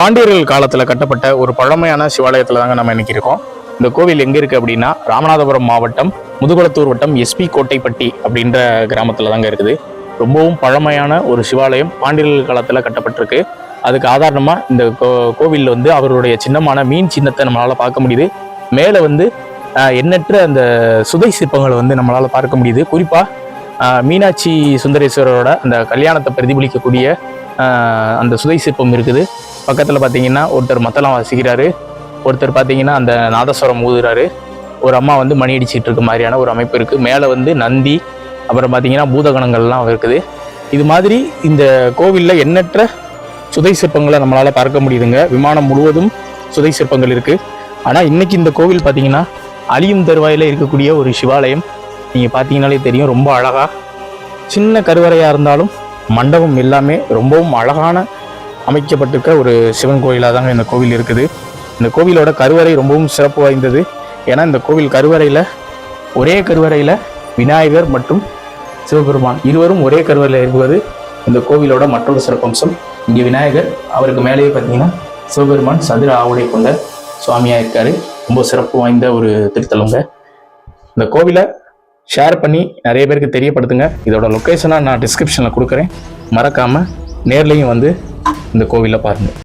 பாண்டியர்கள் காலத்தில் கட்டப்பட்ட ஒரு பழமையான சிவாலயத்தில் தாங்க நம்ம இன்னைக்கு இருக்கோம். இந்த கோவில் எங்கே இருக்குது அப்படின்னா ராமநாதபுரம் மாவட்டம் முதுகுளத்தூர் வட்டம் எஸ்பி கோட்டைப்பட்டி அப்படின்ற கிராமத்தில் தாங்க இருக்குது. ரொம்பவும் பழமையான ஒரு சிவாலயம் பாண்டியர்கள் காலத்தில் கட்டப்பட்டிருக்கு. அதுக்கு ஆதாரணமாக இந்த கோ கோவிலில் வந்து அவருடைய சின்னமான மீன் சின்னத்தை நம்மளால் பார்க்க முடியுது. மேலே வந்து எண்ணற்ற அந்த சுதை சிற்பங்களை வந்து நம்மளால் பார்க்க முடியுது. குறிப்பாக மீனாட்சி சுந்தரேஸ்வரரோட அந்த கல்யாணத்தை பிரதிபலிக்கக்கூடிய அந்த சுதை சிற்பம் இருக்குது. பக்கத்தில் பார்த்தீங்கன்னா ஒருத்தர் மத்தளம் வாசிக்கிறாரு. ஒருத்தர் பார்த்தீங்கன்னா அந்த நாதஸ்வரம் ஊதுறாரு. ஒரு அம்மா வந்து மணி அடிச்சுட்டு இருக்க மாதிரியான ஒரு அமைப்பு இருக்குது மேலே வந்து நந்தி அப்புறம் பார்த்தீங்கன்னா பூதகணங்கள்லாம் இருக்குது. இது மாதிரி இந்த கோவிலில் எண்ணற்ற சுதை சிற்பங்களை நம்மளால் பார்க்க முடியுதுங்க. விமானம் முழுவதும் சுதை சிற்பங்கள் இருக்குது ஆனால் இன்றைக்கி இந்த கோவில் பார்த்தீங்கன்னா அழியும் தருவாயில் இருக்கக்கூடிய ஒரு சிவாலயம். நீங்கள் பார்த்தீங்கன்னாலே தெரியும் ரொம்ப அழகாக சின்ன கருவறையாக இருந்தாலும் மண்டபம் எல்லாமே ரொம்பவும் அழகான அமைக்கப்பட்டிருக்க ஒரு சிவன் கோயிலாக தாங்க இந்த கோவில் இருக்குது. இந்த கோவிலோட கருவறை ரொம்பவும் சிறப்பு வாய்ந்தது. ஏன்னா இந்த கோவில் கருவறையில் ஒரே கருவறையில் விநாயகர் மற்றும் சிவபெருமான் இருவரும் ஒரே கருவறையில் இருப்பது இந்த கோவிலோட மற்றொரு சிறப்பம்சம். இங்கே விநாயகர் அவருக்கு மேலேயே பார்த்தீங்கன்னா சிவபெருமான் சதுர ஆவுடை கொண்ட சுவாமியாக இருக்கார். ரொம்ப சிறப்பு வாய்ந்த ஒரு திருத்தலங்க. இந்த கோவிலை ஷேர் பண்ணி நிறைய பேருக்கு தெரியப்படுத்துங்க. இதோட லொக்கேஷனாக நான் டிஸ்கிரிப்ஷனில் கொடுக்குறேன். மறக்காமல் நேர்லேயும் வந்து இந்த கோவிலை பாருங்கள்